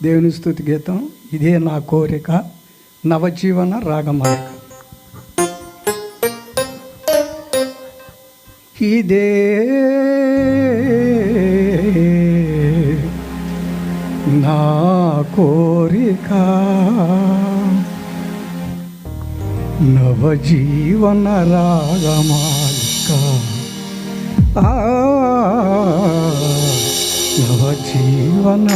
దేవుని స్థుతి గీతం. ఇదే నా కోరిక నవజీవన రాగమాలిక ఇదే నా కోరిక నవజీవన రాగమాలిక ఆ, నవజీవన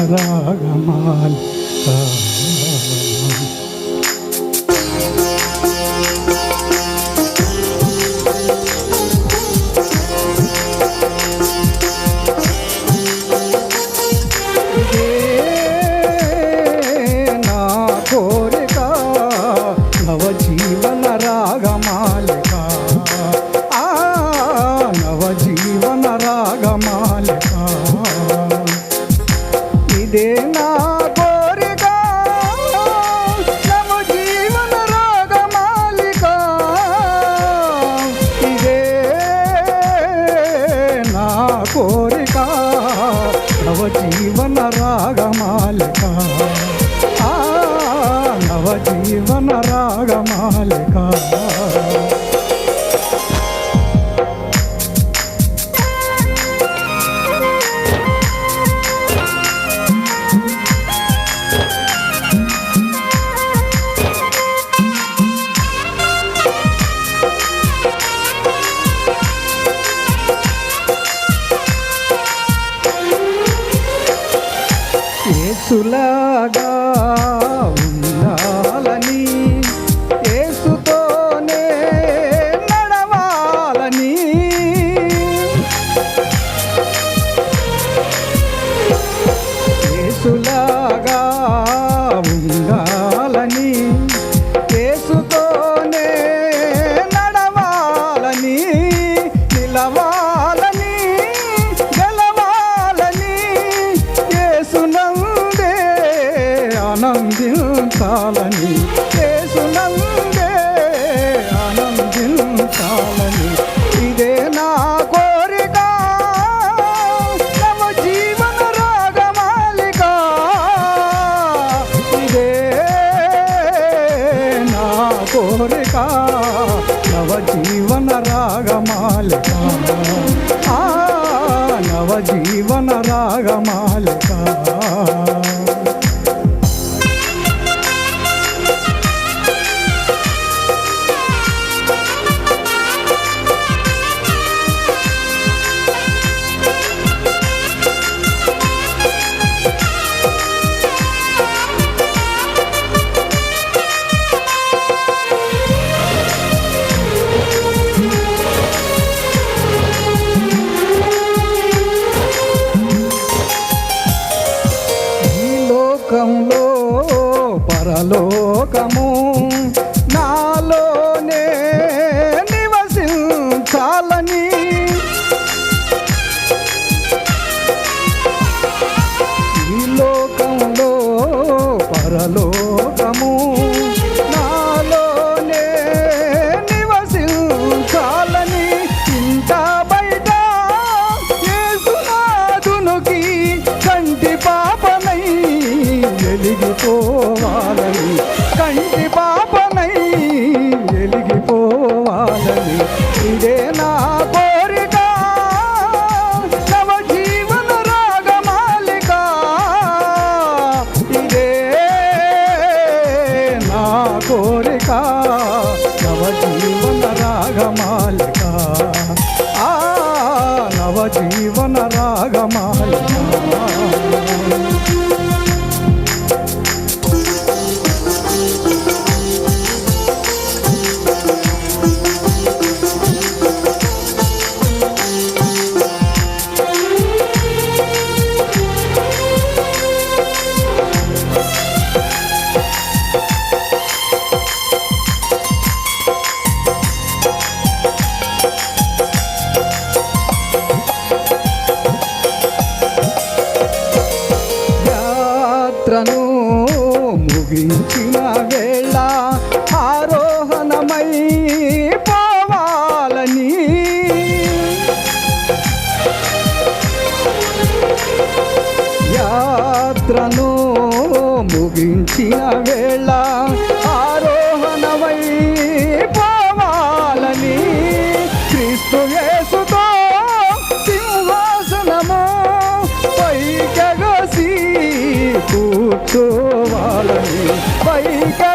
రాగమాలిక నవజీవన రాగమాలిక. సులాగా ఆనందించాలని ఏసునందే ఆనందించాలని. ఇదే నా కోరిక. నవ జీవన రాగమాలిక. ఇదే నా కోరిక. నవ జీవన రాగమాలిక. నవ జీవన రాగమాలిక. వెలిగిపోవాలని కంటి పాపనై వెలిగిపోవాలని ఇదే నా కోరిక నవ జీవన రాగమాలిక. ఇదే నా కోరిక నవ జీవన రాగమాలిక. ఆ నవ జీవన రాగమాలిక. ఆరోహణమై పోవాలని. యాత్రను ముగించిన వేళ ఆరోహణమై పోవాలని. క్రీస్తు యేసుతో సింహాసనము పైకగసి కూర్చోవాలని. పైకగసి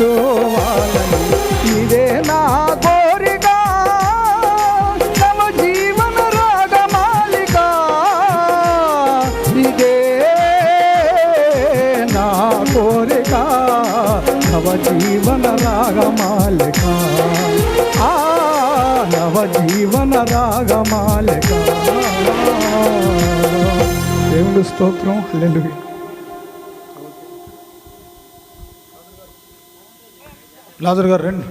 కూర్చోవాలని ఇదే నా కోరిక. తమ జీవన రాగమాలిక. ఇదే నా కోరిక. నవ జీవన రాగమాలిక. ఆ నవ జీవన రాగమాలిక. దేవుడు స్తోత్రం. హల్లెలూయా. లాజర్ గారు రండి.